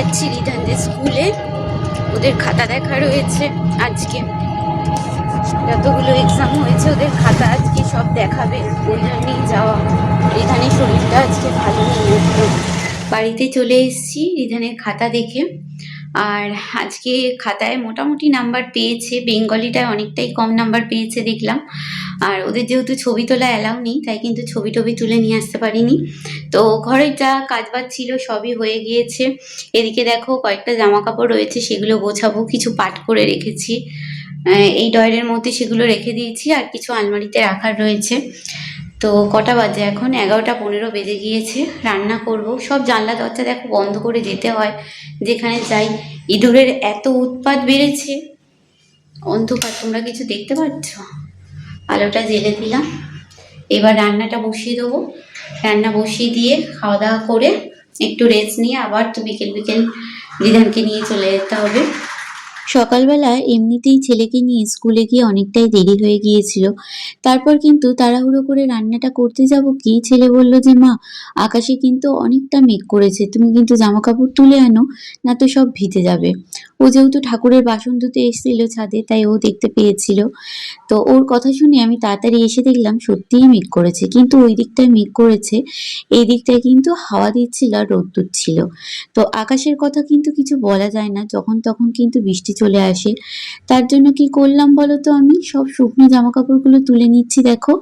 যাচ্ছি রিধানদের স্কুলে। ওদের খাতা দেখা রয়েছে আজকে। যতগুলো এক্সাম হয়েছে, ওদের খাতা আজকে সব দেখাবে। ওই যাওয়া। রিধানের শরীরটা আজকে ভালো নেই। বাড়িতে চলে এসেছি রিধানের খাতা দেখে। আর আজকে খাতায় মোটামুটি নাম্বার পেয়েছে, বেঙ্গলিটায় অনেকটাই কম নাম্বার পেয়েছে দেখলাম। আর ওদের যেহেতু ছবি তোলা অ্যালাউ নেই, তাই কিন্তু ছবি টবি তুলে নিয়ে আসতে পারিনি। তো ঘরের যা কাজবাজ ছিল সবই হয়ে গিয়েছে। এদিকে দেখো কয়েকটা জামা কাপড় রয়েছে, সেগুলো গোছাবো, কিছু পাট করে রেখেছি। এই ডয়ের মধ্যে সেগুলো রেখে দিয়েছি, আর কিছু আলমারিতে রাখার রয়েছে। তো কটা বাজে এখন? এগারোটা পনেরো বেজে গিয়েছে, রান্না করব। সব জানলা দরজা দেখো বন্ধ করে যেতে হয়। যেখানে যাই, ইঁদুরের এত উৎপাত বেড়েছে। অন্ধকার, তোমরা কিছু দেখতে পাচ্ছ? আলোটা জেলে দিলাম। এবার রান্নাটা বসিয়ে দেবো। রান্না বসিয়ে দিয়ে খাওয়া দাওয়া করে একটু রেস্ট নিয়ে আবার তো বিকেল বিকেল দিদানকে নিয়ে চলে যেতে হবে। সকালবেলা এমনিতেই ছেলেকে নিয়ে স্কুলে গিয়ে অনেকটাই দেরি হয়ে গিয়েছিল। তারপর কিন্তু তাড়াহুড়ো করে রান্নাটা করতে যাব কি? ছেলে বলল যে, মা, আকাশে কিন্তু অনেকটা মেঘ করেছে। তুমি কিন্তু জামা কাপড় তুলে আনো, না তো সব ভিজে যাবে। ও যেহেতু ঠাকুরের বাসন ধুতে এসেছিল ছাদে, তাই ও দেখতে পেয়েছিল। তো ওর কথা শুনে আমি তাড়াতাড়ি এসে দেখলাম সত্যিই মেঘ করেছে। কিন্তু ওই দিকটায় মেঘ করেছে, এই দিকটায় কিন্তু হাওয়া দিচ্ছিল আর রোদ্দুর ছিল তো আকাশের কথা কিন্তু কিছু বলা যায় না। যখন তখন কিন্তু বৃষ্টি চলে আসে। তার জন্য কি করলাম বলো তো আমি? সব শুকনো জামা কাপড়গুলো তুলে নিচ্ছি দেখো,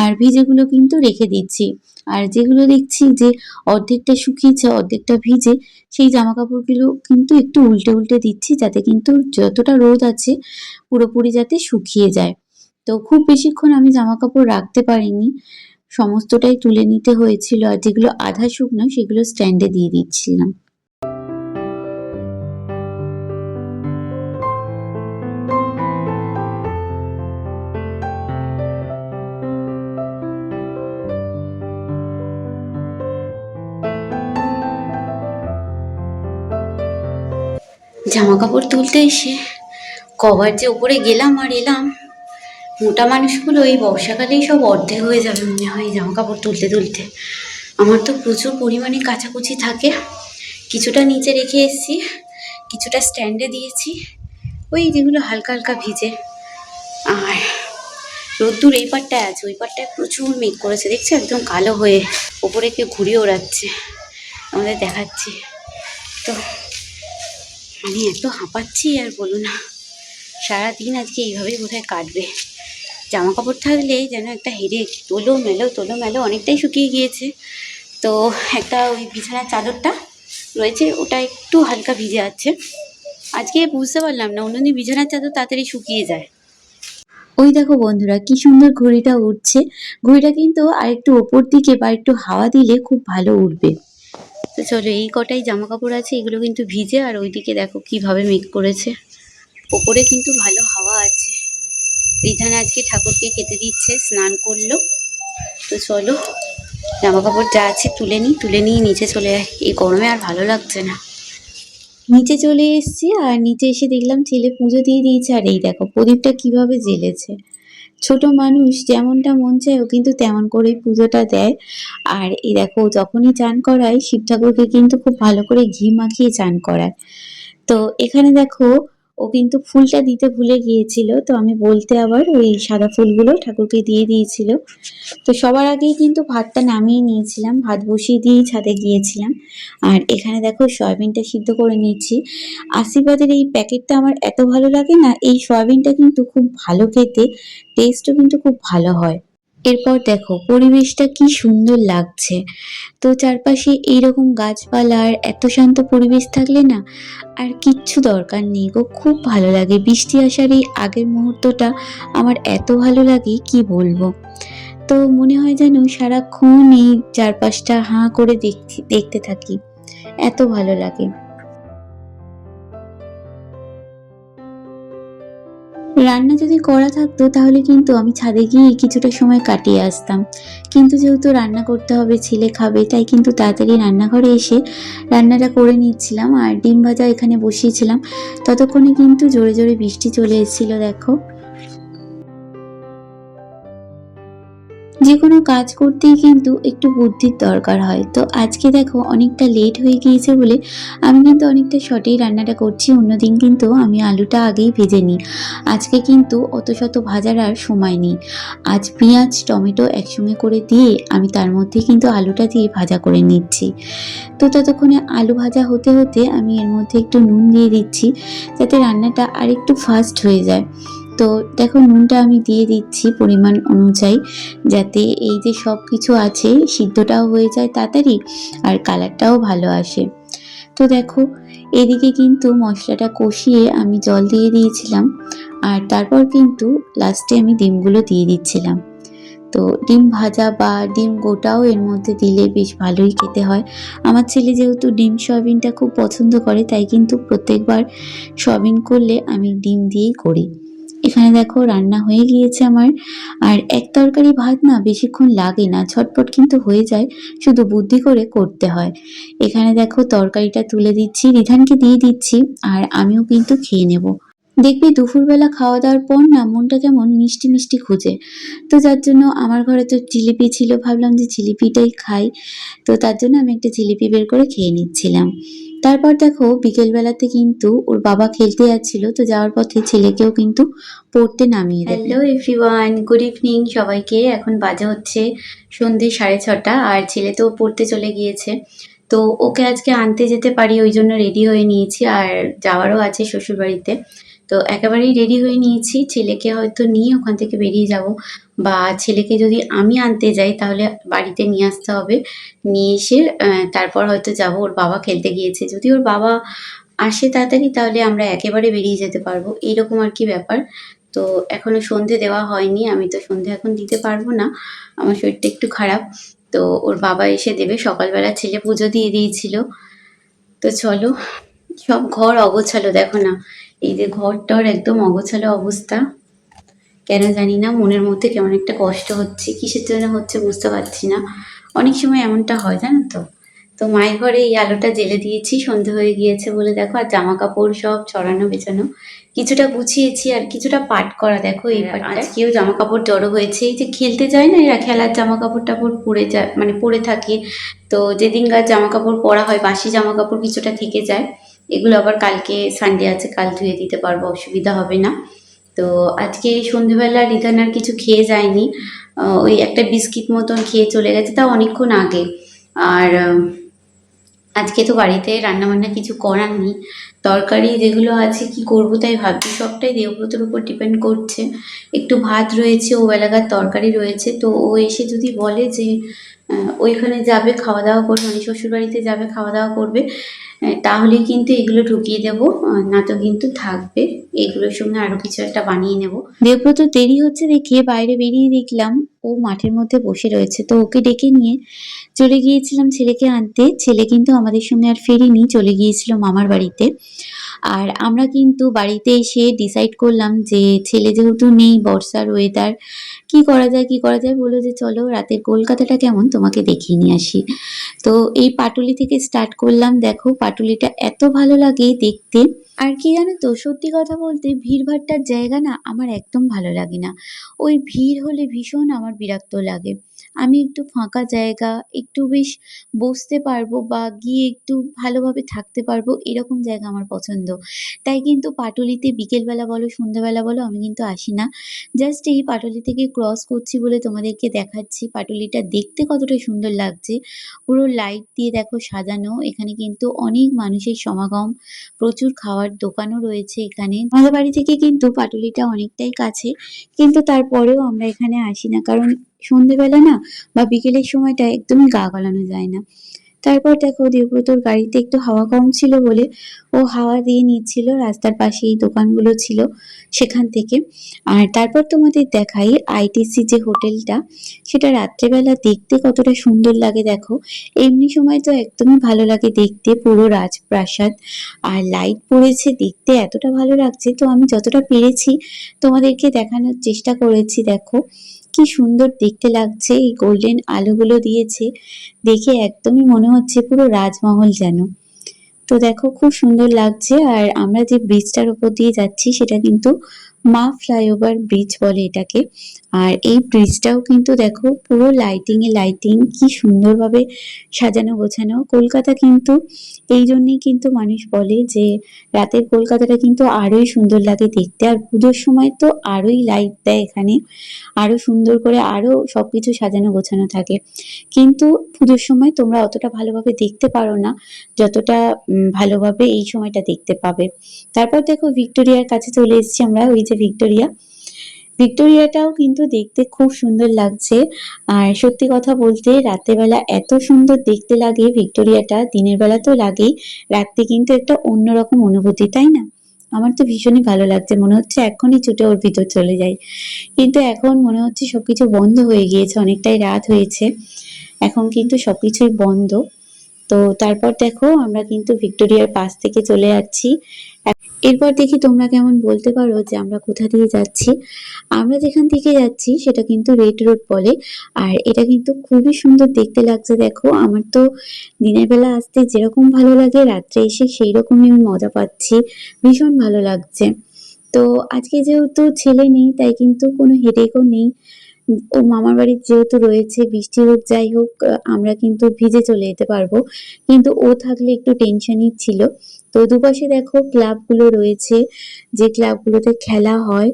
আর ভিজেগুলো কিন্তু রেখে দিচ্ছি। আর যেগুলো দেখছি যে অর্ধেকটা শুকিয়েছে, অর্ধেকটা ভিজে, সেই জামা কাপড়গুলো কিন্তু একটু উল্টে উল্টে দিচ্ছি যাতে কিন্তু যতটা রোদ আছে পুরোপুরি যাতে শুকিয়ে যায়। তো খুব বেশিক্ষণ আমি জামা কাপড় রাখতে পারিনি। সমস্তটাই তুলে নিতে হয়েছিল, আর যেগুলো আধা শুকনো সেগুলো স্ট্যান্ডে দিয়ে দিচ্ছিলাম। জামা কাপড় তুলতে এসে কভার যে উপরে গেলাম আর এলাম, মোটা মানুষগুলো এই বর্ষাকালেই সব অর্ধেক হয়ে যাবে মনে হয় জামা কাপড় তুলতে তুলতে। আমার তো প্রচুর পরিমাণে কাচাকুচি থাকে। কিছুটা নিচে রেখে এসেছি, কিছুটা স্ট্যান্ডে দিয়েছি, ওই যেগুলো হালকা হালকা ভিজে। আর রোদ্দুর এই পারটায় আছে ওই পারটায় প্রচুর মেঘ করেছে, দেখছ? একদম কালো হয়ে ওপরে কেউ ঘুরিয়ে ওড়াচ্ছে। আমাদের দেখাচ্ছি। তো আমি এত হাঁপাচ্ছি আর বলো না। সারাদিন আজকে এইভাবেই বোধহয় কাটবে। জামা কাপড় থাকলে যেন একটা হেরে তোলো মেলো তোলো মেলো, অনেকটাই শুকিয়ে গিয়েছে। তো একটা ওই বিছানার চাদরটা রয়েছে, ওটা একটু হালকা ভিজে আছে। আজকে বুঝতে পারলাম না অন্যদিন বিছানার চাদর তাড়াতাড়ি শুকিয়ে যায়। ওই দেখো বন্ধুরা, কি সুন্দর ঘড়িটা উঠছে। ঘড়িটা কিন্তু আর একটু ওপর দিকে বা একটু হাওয়া দিলে খুব ভালো উঠবে। তো চলো, এই কটাই জামা কাপড় আছে, এগুলো কিন্তু ভিজে, আর ওইদিকে দেখো কীভাবে মেঘ করেছে। ওপরে কিন্তু ভালো হাওয়া আছে। রিধান আজকে ঠাকুরকে খেতে দিচ্ছে, স্নান করল। তো চলো জামা কাপড় যা আছে তুলে নিই, তুলে নিয়ে নিচে চলে এই গরমে আর ভালো লাগছে না। নিচে চলে এসেছি, আর নিচে এসে দেখলাম ছেলে পুজো দিয়ে দিয়েছে, আর এই দেখো, প্রদীপটা কীভাবে জ্বেলেছে। ছোট মানুষ যেমনটা মন চায়, ও কিন্তু তেমন করেই পুজোটা দেয়। আর এই দেখো, যখনই চান করায়, শিব ঠাকুরকে কিন্তু খুব ভালো করে ঘি মাখিয়ে চান করায়। তো এখানে দেখো ও কিন্তু ফুলটা দিতে ভুলে গিয়েছিল। তো আমি বলতে আবার ওই সাদা ফুলগুলো ঠাকুরকে দিয়ে দিয়েছিল। তো সবার আগেই কিন্তু ভাতটা নামিয়ে নিয়েছিলাম। ভাত বসিয়ে দিয়েই ছাদে গিয়েছিলাম। আর এখানে দেখো সয়াবিনটা সিদ্ধ করে নিয়েছি। আশীর্বাদের এই প্যাকেটটা আমার এত ভালো লাগে না, এই সয়াবিনটা কিন্তু খুব ভালো খেতে টেস্টও কিন্তু খুব ভালো হয়। এরপর দেখো, পরিবেশটা কি সুন্দর লাগছে। তো চারপাশে এইরকম গাছপালা আর এত শান্ত পরিবেশ থাকলে না, আর কিচ্ছু দরকার নেই গো। খুব ভালো লাগে। বৃষ্টি আসার এই আগের মুহূর্তটা আমার এত ভালো লাগে, কি বলব? তো মনে হয় যেন সারাক্ষণ এই চারপাশটা হাঁ করে দেখছি, দেখতে থাকি। এত ভালো লাগে। রান্না যদি করা থাকতো, তাহলে কিন্তু আমি ছাদে গিয়ে কিছুটা সময় কাটিয়ে আসতাম। কিন্তু যেহেতু রান্না করতে হবে, ছেলে খাবে, তাই কিন্তু তাড়াতাড়ি রান্নাঘরে এসে রান্নাটা করে নিচ্ছিলাম আর ডিম ভাজা এখানে বসিয়েছিলাম। ততক্ষণে কিন্তু জোরে জোরে বৃষ্টি চলে এসেছিল, দেখো। যে কোনো কাজ করতেই কিন্তু একটু বুদ্ধির দরকার হয়। তো আজকে দেখো অনেকটা লেট হয়ে গিয়েছে বলে আমি কিন্তু অনেকটা শর্টেই রান্নাটা করছি, অন্যদিন কিন্তু আমি আলুটা আগেই ভেজে নিই। আজকে কিন্তু অত শত ভাজার আর সময় নেই। আজ পেঁয়াজ, টমেটো একসঙ্গে করে দিয়ে আমি তার মধ্যে কিন্তু আলুটা দিয়ে ভাজা করে নিচ্ছি। তো ততক্ষণে আলু ভাজা হতে হতে আমি এর মধ্যে একটু নুন দিয়ে দিচ্ছি, যাতে রান্নাটা আর একটু ফাস্ট হয়ে যায়। তো দেখো নুনটা আমি দিয়ে দিচ্ছি পরিমাণ অনুযায়ী, যাতে এই যে সব কিছু আছে, সিদ্ধটাও হয়ে যায় তাড়াতাড়ি আর কালারটাও ভালো আসে। তো দেখো, এদিকে কিন্তু মশলাটা কষিয়ে আমি জল দিয়ে দিয়েছিলাম, আর তারপর কিন্তু লাস্টে আমি ডিমগুলো দিয়ে দিচ্ছিলাম। তো ডিম ভাজা বা ডিম গোটাও এর মধ্যে দিলে বেশ ভালোই খেতে হয়। আমার ছেলে যেহেতু ডিম সয়াবিনটা খুব পছন্দ করে, তাই কিন্তু প্রত্যেকবার সয়াবিন করলে আমি ডিম দিয়েই করি। এখানে দেখো রান্না হয়ে গিয়েছে আমার। আর এক তরকারি ভাত না বেশিক্ষণ লাগে না ঝটপট কিন্তু হয়ে যায়, শুধু বুদ্ধি করে করতে হয়। এখানে দেখো তরকারিটা তুলে দিচ্ছি, রিধানকে দিয়ে দিচ্ছি, আর আমিও কিন্তু খেয়ে নেব। দেখবি দুপুরবেলা খাওয়া দাওয়ার পর না মনটা কেমন মিষ্টি মিষ্টি খুঁজে। তো যার জন্য আমার ঘরে তো জিলিপি ছিল, ভাবলাম যে জিলিপিটাই খাই। তো তার জন্য আমি একটা জিলিপি বের করে খেয়ে নিচ্ছিলাম। তারপর দেখো বিকেলবেলাতে কিন্তু ওর বাবা খেলতে যাচ্ছিল, তো যাওয়ার পথে ছেলেকেও কিন্তু পড়তে নামিয়ে হ্যালো এভরিওয়ান গুড ইভিনিং সবাইকে। এখন বাজে হচ্ছে সন্ধে সাড়ে ছটা, আর ছেলে তো পড়তে চলে গিয়েছে। তো ওকে আজকে আনতে যেতে পারি, ওই জন্য রেডি হয়ে নিয়েছি, আর যাওয়ারও আছে শ্বশুরবাড়িতে। তো একেবারেই রেডি হয়ে নিয়েছি। ছেলেকে হয়তো নিয়ে ওখান থেকে বেরিয়ে যাব। বা ছেলেকে যদি আমি আনতে যাই, তাহলে বাড়িতে নিয়ে আসতে হবে। নিয়ে এসে তারপর হয়তো যাব। ওর বাবা খেলতে গিয়েছে। যদি ওর বাবা আসে তাড়াতাড়ি, তাহলে আমরা একেবারে বেরিয়ে যেতে পারব। এইরকম আর কি ব্যাপার। তো এখনও সন্ধে দেওয়া হয়নি। আমি তো সন্ধে এখন দিতে পারব না। আমার শরীরটা একটু খারাপ। তো ওর বাবা এসে দেবে। সকালবেলা ছেলে পুজো দিয়ে দিয়েছিল। তো চলো সব ঘর অগোছালো দেখো না। এই যে ঘরটার একদম অগোছালো অবস্থা। কেন জানি না মনের মধ্যে কেমন একটা কষ্ট হচ্ছে কিসের জন্য হচ্ছে বুঝতে পারছি না। অনেক সময় এমনটা হয় জানো তো। তো মায়ের ঘরে এই আলোটা জেলে দিয়েছি সন্ধে হয়ে গিয়েছে বলে দেখো আর জামা কাপড় সব ছড়ানো বেছানো। কিছুটা গুছিয়েছি আর কিছুটা পাট করা দেখো এই পাটটা। আজকেও জামা কাপড় জড়ো হয়েছে। এই যে খেলতে যায় না এরা খেলার জামা কাপড় টাপড় পরে যায় মানে পরে থাকে। তো যেদিনকার জামা কাপড় পরা হয় বাসি জামা কাপড় কিছুটা থেকে যায়। এগুলো আবার কালকে সানডে আছে, কাল ধুয়ে দিতে পারব, অসুবিধা হবে না। তো আজকে সন্ধেবেলা রিধান আর কিছু খেয়ে যায়নি। ওই একটা বিস্কিট মতন খেয়ে চলে গেছে তা অনেকক্ষণ আগে। আর আজকে তো বাড়িতে রান্নাবান্না কিছু করার নেই। তরকারি যেগুলো আছে, কি করব তাই ভাবছি, সবটাই দেবব্রতর উপর ডিপেন্ড করছে। একটু ভাত রয়েছে ও এলাকার তরকারি রয়েছে, তো ও এসে যদি বলে যে ওইখানে যাবে খাওয়া দাওয়া করবে মানে শ্বশুরবাড়িতে যাবে খাওয়া দাওয়া করবে তাহলে কিন্তু এগুলো ঢুকিয়ে দেব না তো কিন্তু থাকবে। এগুলোর সঙ্গে আরও কিছু একটা বানিয়ে নেব। দেবব্রত দেরি হচ্ছে দেখে বাইরে বেরিয়ে দেখলাম। ও মাঠের মধ্যে বসে রয়েছে। তো ওকে ডেকে নিয়ে চলে গিয়েছিলাম ছেলেকে আনতে। ছেলে কিন্তু আমাদের সঙ্গে আর ফেরেনি, চলে গিয়েছিল মামার বাড়িতে। আর আমরা কিন্তু বাড়িতে এসে ডিসাইড করলাম যে ছেলে যেহেতু নেই, বর্ষার ওয়েদার কি করা যায়, কি করা যায়? বলল যে চলো, রাতের কলকাতাটা কেমন? তোমাকে দেখিয়ে নিয়ে আসি। তো এই পাটুলি থেকে স্টার্ট করলাম। দেখো, পাটুলিটা এত ভালো লাগে দেখতে। আর কি জানো তো, সত্যি কথা বলতে ভিড়ভাট্টার জায়গা না আমার একদম ভালো লাগে না। ওই ভিড় হলে ভীষণ আমার বিরক্ত লাগে আমি একটু ফাঁকা জায়গা, একটু বেশ বসতে পারব বা গিয়ে একটু ভালোভাবে থাকতে পারব, এরকম জায়গা আমার পছন্দ। তাই কিন্তু পাটুলিতে বিকেলবেলা বলো, সন্ধ্যাবেলা বলো, আমি কিন্তু আসি না। জাস্ট এই পাটুলি থেকে ক্রস করছি বলে তোমাদেরকে দেখাচ্ছি। পাটুলিটা দেখতে কতটা সুন্দর লাগছে। পুরো লাইট দিয়ে দেখো সাজানো। এখানে কিন্তু অনেক মানুষের সমাগম, প্রচুর খাওয়ার দোকানও রয়েছে এখানে। আমাদের বাড়ি থেকে কিন্তু পাটুলিটা অনেকটাই কাছে। কিন্তু তারপরেও আমরা এখানে আসি না। কারণ সন্ধেবেলা না বা বিকেলের সময়টা একদমই গা গলানো যায় না। তারপর দেখো দেবব্রতর গাড়িতে একটু হাওয়া কম ছিল বলে ও হাওয়া দিয়ে নিচ্ছিল, রাস্তার পাশে এই দোকানগুলো ছিল সেখান থেকে। আর তারপর তোমাদের দেখাই আইটিসি যে হোটেলটা, সেটা রাত্রেবেলা দেখতে কতটা সুন্দর লাগে দেখো। এমনি সময় তো একদমই ভালো লাগে দেখতে, পুরো রাজপ্রাসাদ। আর লাইট পড়েছে দেখতে এতটা ভালো লাগছে, তো আমি যতটা পেরেছি তোমাদেরকে দেখানোর চেষ্টা করেছি দেখো। কি সুন্দর দেখতে লাগছে, এই গোল্ডেন আলোগুলো দিয়েছে। দেখে একদমই মনে হচ্ছে পুরো রাজমহল যেন। তো দেখো, খুব সুন্দর লাগছে, আর আমরা যে ব্রিজটার উপর দিয়ে যাচ্ছি, সেটা কিন্তু মা ফ্লাইওভার ব্রিজ বলে এটাকে। আর এই ব্রিজটাও কিন্তু দেখো, পুরো লাইটিং এ লাইটিং কি সুন্দরভাবে সাজানো গোছানো। কলকাতা কিন্তু এই জন্যই কিন্তু মানুষ বলে যে, রাতের কলকাতাটা কিন্তু আরোই সুন্দর লাগে দেখতে। আর পুজোর সময় তো আরোই লাইট দেয় এখানে। আরও সুন্দর করে আরও সবকিছু সাজানো গোছানো থাকে। কিন্তু পুজোর সময় তোমরা অতটা ভালোভাবে দেখতে পারো না, যতটা ভালোভাবে এই সময়টা দেখতে পাবে। তারপর দেখো, ভিক্টোরিয়ার কাছে চলে এসেছি আমরা, ওই যে ভিক্টোরিয়া। ভিক্টোরিয়াটাও কিন্তু দেখতে খুব সুন্দর লাগছে। আর সত্যি কথা বলতে রাত্রেবেলা এত সুন্দর দেখতে লাগে ভিক্টোরিয়াটা, দিনের বেলা তো লাগেই রাত্রে কিন্তু একটা অন্যরকম অনুভূতি, তাই না? আমার তো ভীষণই ভালো লাগছে, মনে হচ্ছে এখনই ছুটে ওর ভিতর চলে যাই। কিন্তু এখন মনে হচ্ছে সবকিছু বন্ধ হয়ে গিয়েছে, অনেকটাই রাত হয়েছে। এখন কিন্তু সবকিছুই বন্ধ। তো তারপর দেখো আমরা কিন্তু ভিক্টোরিয়ার পাশ থেকে চলে যাচ্ছি। এরপর দেখি তোমরা কেমন বলতে পারো যে আমরা কোথা দিয়ে যাচ্ছি। আমরা যেখান থেকে যাচ্ছি সেটা কিন্তু রেড রোড বলে। আর এটা কিন্তু খুবই সুন্দর দেখতে লাগছে দেখো। আমার তো দিনের বেলা আসতে যেরকম ভালো লাগে, রাত্রে এসে সেই রকমই আমি মজা পাচ্ছি। ভীষণ ভালো লাগছে। তো আজকে যেহেতু ছেলে নেই, তাই কিন্তু কোনো হেডেকও নেই। ও মামার বাড়ির যেহেতু রয়েছে, বৃষ্টি হোক, যাই হোক আমরা কিন্তু ভিজে চলে যেতে পারব। কিন্তু ও থাকলে একটু টেনশনই ছিল। তো দুপাশে দেখো ক্লাবগুলো রয়েছে, যে ক্লাবগুলোতে খেলা হয়।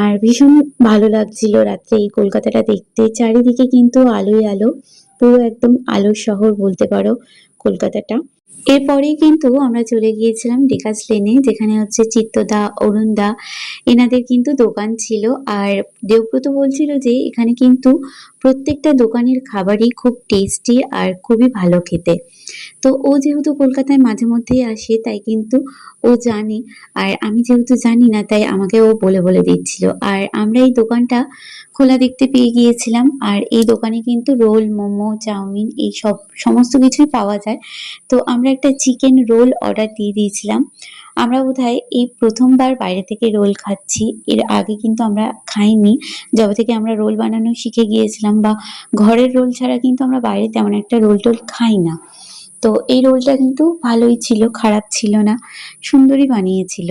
আর ভীষণ ভালো লাগছিল রাত্রে এই কলকাতাটা দেখতে। চারিদিকে কিন্তু আলোই আলো, পুরো একদম আলোর শহর বলতে পারো কলকাতাটা। এরপরেই কিন্তু আমরা চলে গিয়েছিলাম ডেকাস লেনে, যেখানে হচ্ছে চিত্তদা, অরুণদা, এনাদের কিন্তু দোকান ছিল। আর দেবব্রত বলছিল যে এখানে কিন্তু প্রত্যেকটা দোকানের খাবারই খুব টেস্টি আর খুবই ভালো খেতে। তো ও যেহেতু কলকাতায় মাঝে মধ্যেই আসে, তাই কিন্তু ও জানে। আর আমি যেহেতু জানি না, তাই আমাকে ও বলে বলে দিচ্ছিল। আর আমরা এই দোকানটা খোলা দেখতে পেয়ে গিয়েছিলাম। আর এই দোকানে কিন্তু রোল, মোমো, চাউমিন এই সব, সমস্ত কিছুই পাওয়া যায়। তো আমরা একটা চিকেন রোল অর্ডার দিয়ে দিয়েছিলাম। আমরা বোধহয় এই প্রথমবার বাইরে থেকে রোল খাচ্ছি। এর আগে কিন্তু আমরা খাইনি। যবে থেকে আমরা রোল বানানো শিখে গিয়েছিলাম বা ঘরের রোল ছাড়া কিন্তু আমরা বাইরে তেমন একটা রোল টোল খাই না। তো এই রোলটা কিন্তু ভালোই ছিল, খারাপ ছিল না, সুন্দরই বানিয়েছিল।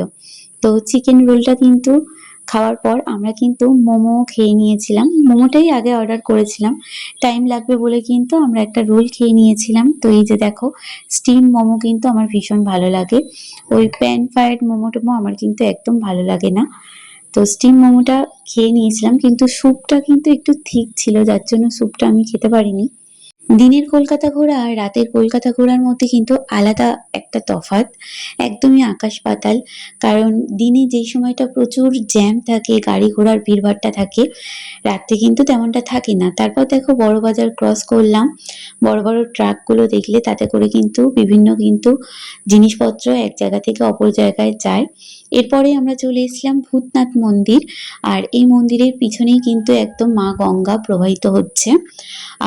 তো চিকেন রোলটা কিন্তু খাওয়ার পর আমরা কিন্তু মোমো খেয়ে নিয়েছিলাম। মোমোটাই আগে অর্ডার করেছিলাম। টাইম লাগবে বলে কিন্তু আমরা একটা রোল খেয়ে নিয়েছিলাম। তো এই যে দেখো স্টিম মোমো কিন্তু আমার ভীষণ ভালো লাগে। ওই প্যান ফ্রায়েড মোমো টোমো আমার কিন্তু একদম ভালো লাগে না। তো স্টিম মোমোটা খেয়ে নিয়েছিলাম, কিন্তু স্যুপটা কিন্তু একটু থিক ছিল, যার জন্য স্যুপটা আমি খেতে পারিনি। দিনের কলকাতা ঘোরা আর রাতের কলকাতা ঘোরার মধ্যে কিন্তু আলাদা একটা তফাৎ। একদমই আকাশ পাতাল, কারণ দিনে যেই সময়টা প্রচুর জ্যাম থাকে, গাড়ি ঘোড়ার ভিড়ভাট্টা থাকে, রাত্রে কিন্তু তেমনটা থাকে না। তারপর দেখো বড় বাজার ক্রস করলাম, বড় বড় ট্রাকগুলো দেখলে তাতে করে কিন্তু বিভিন্ন কিন্তু জিনিসপত্র এক জায়গা থেকে অপর জায়গায় যায়। এরপরে আমরা চলে এসেছিলাম ভূতনাথ মন্দির, আর এই মন্দিরের পিছনেই কিন্তু একদম মা গঙ্গা প্রবাহিত হচ্ছে।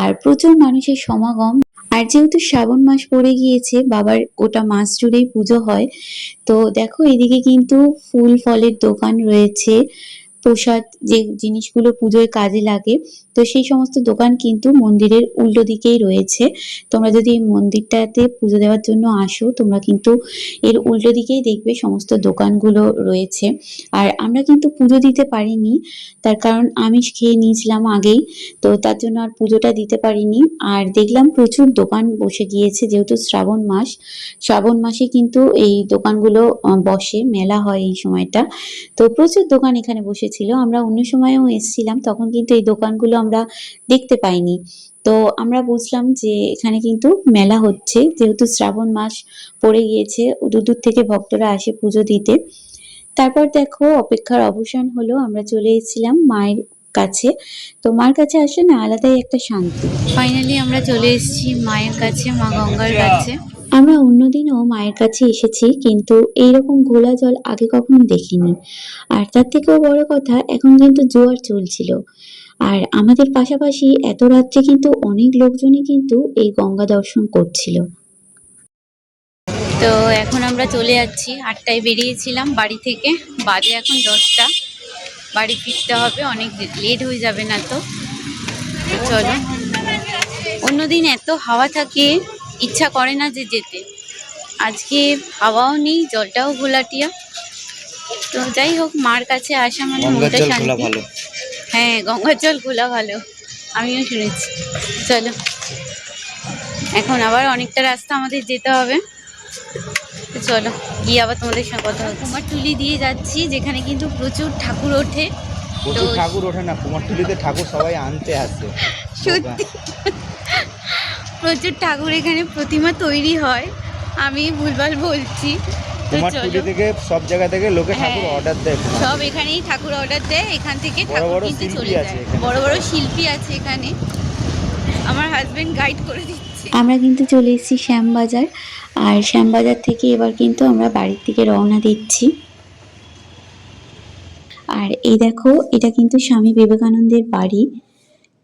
আর প্রচুর মানুষের সমাগম। আর যেহেতু শ্রাবণ মাস পড়ে গিয়েছে, বাবার ওটা মাস জুড়েই পুজো হয়, তো দেখো এদিকে কিন্তু ফুল ফলের দোকান রয়েছে। প্রসাদ যে জিনিসগুলো পুজোয় কাজে লাগে, তো সেই সমস্ত দোকান কিন্তু মন্দিরের উল্টো দিকেই রয়েছে। তোমরা যদি এই মন্দিরটাতে পুজো দেওয়ার জন্য আসো, তোমরা কিন্তু এর উল্টো দিকেই দেখবে সমস্ত দোকানগুলো রয়েছে। আর আমরা কিন্তু পুজো দিতে পারিনি, তার কারণ আমিষ খেয়ে নিয়েছিলাম আগেই, তো তার জন্য আর পুজোটা দিতে পারিনি। আর দেখলাম প্রচুর দোকান বসে গিয়েছে, যেহেতু শ্রাবণ মাস, শ্রাবণ মাসে কিন্তু এই দোকানগুলো বসে, মেলা হয় এই সময়টা। তো প্রচুর দোকান এখানে বসেছিল আমরা অন্য সময়েও এসেছিলাম, তখন কিন্তু এই দোকানগুলো আমরা দেখতে পাইনি। তো আমরা বুঝলাম যে এখানে কিন্তু মেলা হচ্ছে, যেহেতু শ্রাবণ মাস পড়ে গিয়েছে, দূর দূর থেকে ভক্তরা আসে পুজো দিতে। তারপর দেখো, অপেক্ষার অবসান হলো, আমরা চলে এসেছিলাম মায়ের কাছে। তো মার কাছে আসলে না, আলাদাই একটা শান্তি। ফাইনালি আমরা চলে এসেছি মায়ের কাছে, মা গঙ্গার কাছে। আমরা অন্যদিনও মায়ের কাছে এসেছি, কিন্তু এইরকম ঘোলা জল আগে কখনো দেখিনি। আর তার থেকেও বড় কথা, এখন কিন্তু জোয়ার চলছিল। আর আমাদের পাশাপাশি এত রাত্রে কিন্তু অনেক লোকজনই কিন্তু এই গঙ্গা দর্শন করছিল। তো এখন আমরা চলে যাচ্ছি, আটটায় বেরিয়েছিলাম বাড়ি থেকে। বাজে এখন দশটা। বাড়ি ফিরতে হবে, অনেক লেট হয়ে যাবে না তো। চলো। অন্যদিন এত হাওয়া থাকে ইচ্ছা করে না যে যেতে। আজকে হাওয়াও নেই জলটাও ঘোলাটিয়া। তো যাই হোক মার কাছে আসা মানে মনটা শান্তি। হ্যাঁ গঙ্গার জল খোলা ভালো। আমিও শুনেছি। চলো। এখন আবার অনেকটা রাস্তা আমাদের যেতে হবে। চলো গিয়ে আবার তোমাদের সঙ্গে কথা হবে কুমারটুলি দিয়ে যাচ্ছি যেখানে কিন্তু প্রচুর ঠাকুর ওঠে। প্রচুর ঠাকুর ওঠে না কুমারটুলিতে ঠাকুর সবাই আনতে আসে। সত্যি। প্রচুর ঠাকুর এখানে প্রতিমা তৈরি হয়। আমি ভুলভাল বলছি। তো কুমারটুলি থেকে সব জায়গা থেকে লোকে ঠাকুর হ্যাঁ। অর্ডার দেয় সব এখানেই ঠাকুর অর্ডার দেয় এখান থেকে ঠাকুর চলে যায়। বড় বড় শিল্পী আছে এখানে। আমার হাজবেন্ড গাইড করে দিচ্ছে। আমরা কিন্তু চলে এসেছি শ্যামবাজার। আর শ্যামবাজার থেকে এবার কিন্তু আমরা বাড়ির দিকে রওনা দিচ্ছি। আর এই দেখো এটা কিন্তু স্বামী বিবেকানন্দের বাড়ি।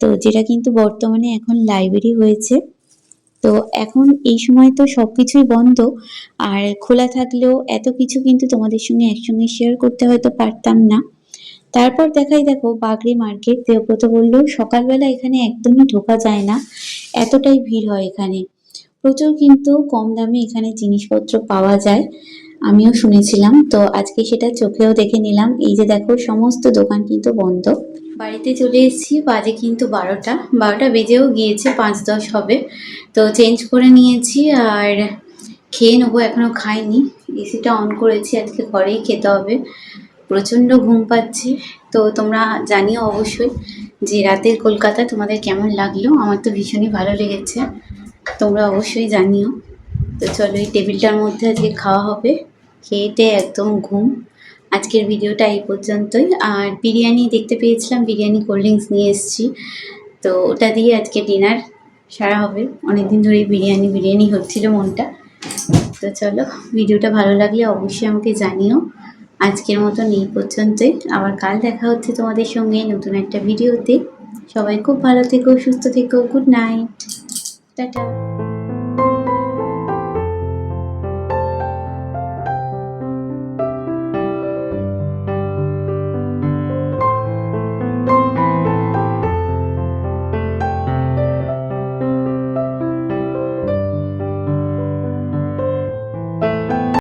তো যেটা কিন্তু বর্তমানে এখন লাইব্রেরি হয়েছে। তো এখন এই সময় তো সবকিছুই বন্ধ। আর খোলা থাকলেও এত কিছু কিন্তু তোমাদের সঙ্গে একসঙ্গে শেয়ার করতে হয়তো পারতাম না। তারপর দেখাই দেখো বাগরি মার্কেট দেবব্রত বলল, সকালবেলা এখানে একদমই ঢোকা যায় না। এতটাই ভিড় হয় এখানে। প্রচুর কিন্তু কম দামে এখানে জিনিসপত্র পাওয়া যায়। আমিও শুনেছিলাম। তো আজকে সেটা চোখেও দেখে নিলাম। এই যে দেখো, সমস্ত দোকান কিন্তু বন্ধ। বাড়িতে চলে এসেছি, বাজে কিন্তু বারোটা। বারোটা বেজেও গিয়েছে, পাঁচ দশ হবে। তো চেঞ্জ করে নিয়েছি আর খেয়ে নেব, এখনও খাইনি। এসিটা অন করেছি, আজকে ঘরেই খেতে হবে। প্রচণ্ড ঘুম পাচ্ছে। তো তোমরা জানিও অবশ্যই যে রাতের কলকাতা তোমাদের কেমন লাগল। আমার তো ভীষণই ভালো লেগেছে। তোমরা অবশ্যই জানিও। তো চলো, এই টেবিলটার মধ্যে আজকে খাওয়া হবে। খেয়েটে একদম ঘুম। আজকের ভিডিওটা এই পর্যন্তই। আর বিরিয়ানি দেখতে পেয়েছিলাম, বিরিয়ানি কোল্ড ড্রিঙ্কস নিয়ে এসেছি। তো ওটা দিয়ে আজকে ডিনার সারা হবে। অনেকদিন ধরেই বিরিয়ানি বিরিয়ানি হচ্ছিল মনটা। তো চলো, ভিডিওটা ভালো লাগলে অবশ্যই আমাকে জানিও। আজকের মতন এই পর্যন্তই। আবার কাল দেখা হচ্ছে তোমাদের সঙ্গে নতুন একটা ভিডিওতে। সবাই খুব ভালো থেকো, সুস্থ থেকো, গুড নাইট। টাটা।